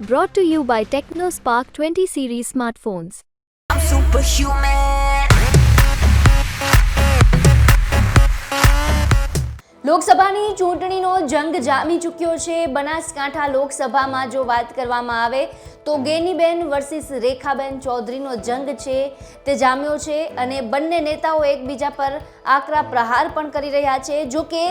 Brought to you by TechnoSpark 20 series smartphones. I'm superhuman. લોકસભાની ચૂંટણીનો જંગ જામી ચૂક્યો છે બનાસકાંઠા લોકસભામાં જો વાત કરવામાં આવે તો ગેનીબેન વર્સિસ રેખાબેન ચૌધરીનો જંગ છે તે જામ્યો છે અને બંને નેતાઓ એકબીજા પર આકરા પ્રહાર પણ કરી રહ્યા છે જો કે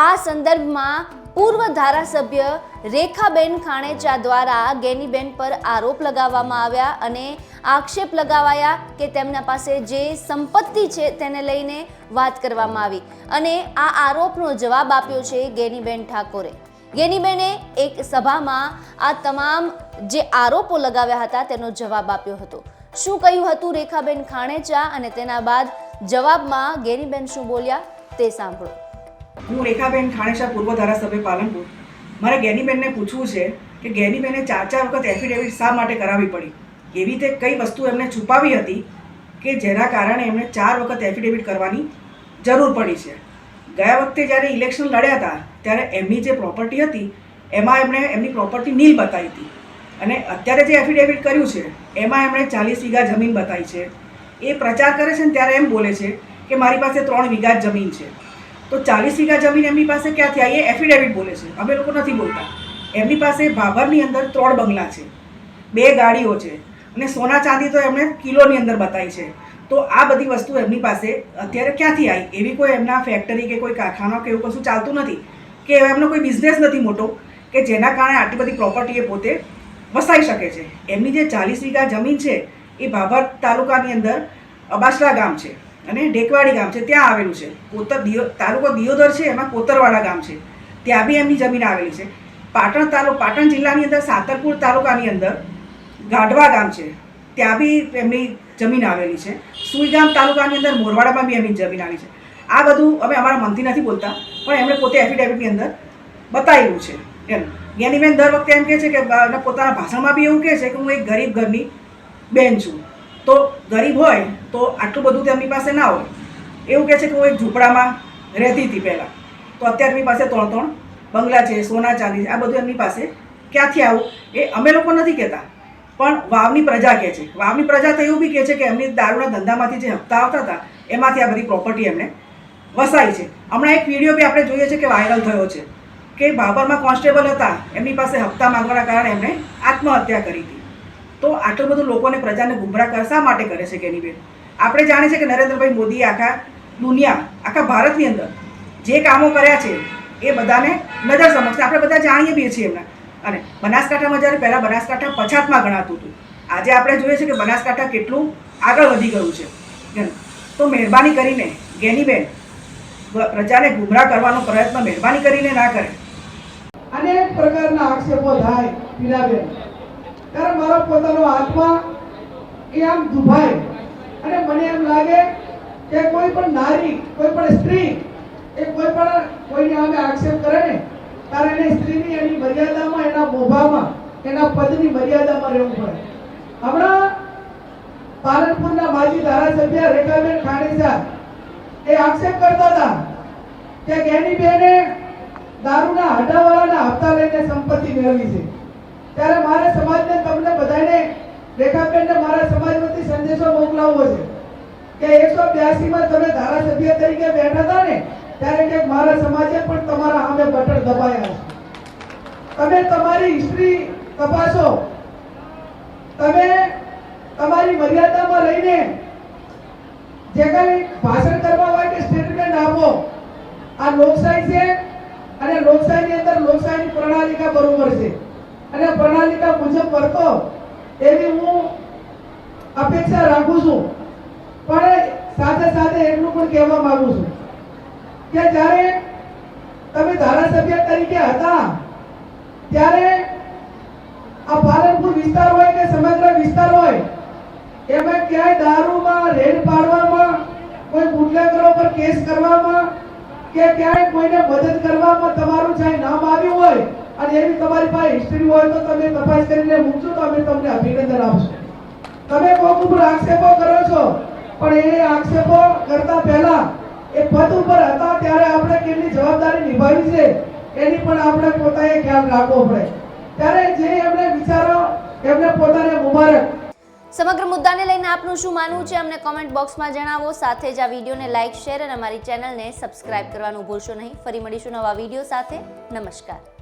આ સંદર્ભમાં પૂર્વ ધારાસભ્ય રેખાબેન ખાણેચા દ્વારા ગેનીબેન પર આરોપ લગાવવામાં આવ્યા અને આક્ષેપ લગાવાયા કે તેમના પાસે જે સંપત્તિ છે તેને લઈને વાત કરવામાં આવી. અને આ આરોપનો જવાબ આપ્યો છે ગેનીબેન ઠાકોરે. ગેનીબેને એક સભામાં આ તમામ જે આરોપો લગાવ્યા હતા તેનો જવાબ આપ્યો હતો. શું કહ્યું હતું રેખાબેન ખાણેચા અને તેના બાદ જવાબમાં ગેનીબેન શું બોલ્યા તે સાંભળો. હું રેખાબેન ખાણેશા પૂર્વ ધારાસભ્ય પાલનપુર. મારે ગેનીબેનને પૂછવું છે કે ગેનીબેને ચાર ચાર વખત એફિડેવિટ શા માટે કરાવવી પડી? એવી રીતે કઈ વસ્તુ એમને છુપાવી હતી કે જેના કારણે એમને ચાર વખત એફિડેવિટ કરવાની જરૂર પડી છે? ગયા વખતે જ્યારે ઇલેક્શન લડ્યા હતા, ત્યારે એમની જે પ્રોપર્ટી હતી, એમાં એમણે એમની પ્રોપર્ટી નીલ બતાવી હતી. અને અત્યારે જે એફિડેવિટ કર્યું છે, એમાં એમણે ચાલીસ વીઘા જમીન બતાવી છે. એ પ્રચાર કરે છે ને ત્યારે એમ બોલે છે કે મારી પાસે ત્રણ વીઘા જમીન છે. તો ચાલીસ વીઘા જમીન એમની પાસે ક્યાંથી આવી? એ એફિડેવિટ બોલે છે. અમે લોકો નથી બોલતા. એમની પાસે ભાભરની અંદર ત્રણ બંગલા છે. બે ગાડીઓ છે. અને સોના ચાંદી તો એમણે કિલોની અંદર બતાવી છે. તો આ બધી વસ્તુ એમની પાસે અત્યારે ક્યાંથી આવી? એવી કોઈ એમના ફેક્ટરી કે કોઈ કારખાના કે એવું કશું ચાલતું નથી? કે એમનો કોઈ બિઝનેસ નથી મોટો? કે જેના કારણે આટલી બધી પ્રોપર્ટી એ પોતે વસાઈ શકે છે? એમની જે ચાલીસ વીઘા જમીન છે, એ ભાભર તાલુકાની અંદર અબાસરા ગામ છે. અને ઢેકવાડી ગામ છે, ત્યાં આવેલું છે. કોતર દિયો, તાલુકો દિયોદર છે, એમાં કોતરવાડા ગામ છે. ત્યાં બી એમની જમીન આવેલી છે. પાટણ તાલુ પાટણ જિલ્લાની અંદર, સાતરપુર તાલુકાની અંદર, ગાઢવા ગામ છે. ત્યાં બી એમની જમીન આવેલી છે. સુઈગામ તાલુકાની અંદર, મોરવાડામાં બી એમની જમીન આવી છે. આ બધું અમે અમારા મનથી નથી બોલતા, પણ એમણે પોતે એફિડેવિટની અંદર બતાવેલું છે. એમ. જ્ઞાનીબેન દર વખતે એમ કહે છે કે પોતાના ભાષણમાં બી એવું કહે છે કે, હું એક ગરીબ ઘરની બેન છું. તો ગરીબ હોય તો આટલું બધું તેમની પાસે ના હોય. એવું કહે છે કે હું એક ઝૂંપડામાં રહેતી હતી પહેલાં. તો અત્યારે એમની પાસે ત્રણ ત્રણ બંગલા છે, સોના, ચાંદી આ બધું એમની પાસે ક્યાંથી આવું? એ અમે લોકો નથી કહેતા. પણ વાવની પ્રજા કહે છે. વાવની પ્રજા તો એવું બી કહે છે કે એમની દારૂના ધંધામાંથી જે હપ્તા આવતા હતા, એમાંથી આ બધી પ્રોપર્ટી એમને વસાઈ છે. હમણાં એક વીડિયો બી આપણે જોઈએ છે કે વાયરલ થયો છે. કે બાબરમાં કોન્સ્ટેબલ હતા. એમની પાસે હપ્તા માંગવાના કારણે એમણે આત્મહત્યા કરી હતી. તો આટલું બધું લોકોને પ્રજાને ગુમરાહ શા માટે કરે છે કેની બેન? આપણે જાણીએ છીએ કે નરેન્દ્રભાઈ મોદીએ આખા દુનિયા, આખા ભારતની અંદર જે કામો કર્યા છે, એ બધાને નજર સમક્ષ. આપણે બધા જાણીએ બી છીએ એમના. અને બનાસકાંઠામાં જ્યારે પહેલાં બનાસકાંઠા પછાતમાં ગણાતું હતું, આજે આપણે જોઈએ છે કે બનાસકાંઠા કેટલું આગળ વધી ગયું છે. તો મહેરબાની કરીને ગેનીબેન પ્રજાને ગુમરાહ કરવાનો પ્રયત્ન મહેરબાની કરીને ના કરે. અનેક પ્રકારના આક્ષેપો થાય પીડાબેન. ત્યારે મારો પોતાનો આત્મા એ આમ દુભાય. અને મને એમ લાગે કે કોઈ પણ નારી, કોઈ પણ સ્ત્રી એ કોઈ પણ કોઈને આમે આક્ષેપ કરે ને, ત્યારે એને સ્ત્રીની એની મર્યાદામાં, એના મોભામાં, એના પદની મર્યાદામાં રહેવું પડે. હમણાં પાલનપુરના માજી ધારાસભ્ય રેખાબેન ખાણેસા એ આક્ષેપ કરતા હતા કે ગેનીબેને દારૂના હટાવાળાના હપ્તા લઈને સંપત્તિ મેળવી છે. ત્યારે મારે સમાજને તમને બધાને રેખાબેનને મારા સમાજ વતી સંદેશો મોકલાવવો છે. કે એકસો બ્યાસીમાં તમે ધારાસભ્ય તરીકે બેઠા હતા ને, ત્યારે કે મારા સમાજે પણ તમારા સામે બટન દબાયા છે. તમે તમારી હિસ્ટ્રી તપાસો. તમે તમારી મર્યાદામાં રહીને જે કંઈ ભાષણ કરવા હોય કે સ્ટેટમેન્ટ આપો, આ લોકશાહી છે અને લોકશાહીની અંદર લોકશાહીની પ્રણાલિકા બરોબર છે. અને પ્રણાલિકા મુજબ વર્તો એવી હું અપેક્ષા રાખું છું. પણ સાથે સાથે એટલું પણ કહેવા માંગુ છું કે જ્યારે તમે ધારાસભ્ય તરીકે હતા, ત્યારે આ પાલનપુર વિસ્તાર હોય કે સમગ્ર વિસ્તાર હોય, એમાં ક્યાંય દારૂમાં, રેડ પાડવામાં, કોઈ બુટલેગરો પર કેસ કરવામાં કે ક્યાંય કોઈને મદદ કરવામાં તમારું ચાહે નામ આવ્યું હોય એવી તમારી પાસે હિસ્ટ્રી હોય તો તમે તપાસ કરીને મૂકજો, તો અમે તમને અભિનંદન આપશું. તમે કોક ઉપર આક્ષેપો કરો છો, પણ એ આક્ષેપો કરતા પહેલા એ પદ ઉપર હતા ત્યારે આપણે કેટલી જવાબદારી નિભાવી છે, એની પણ આપણે પોતાએ ખ્યાલ રાખવો પડે. ત્યારે જે એમને વિચારો, એમને પોતાને મુબારક. સમગ્ર મુદ્દાને લઈને આપનું શું માનવું છે, અમને કોમેન્ટ બોક્સમાં જણાવો. સાથે જ આ વિડીયોને લાઇક શેર અને અમારી ચેનલને સબસ્ક્રાઇબ કરવાનું ભૂલશો નહીં. ફરી મળીશું નવા વીડિયો સાથે. નમસ્કાર.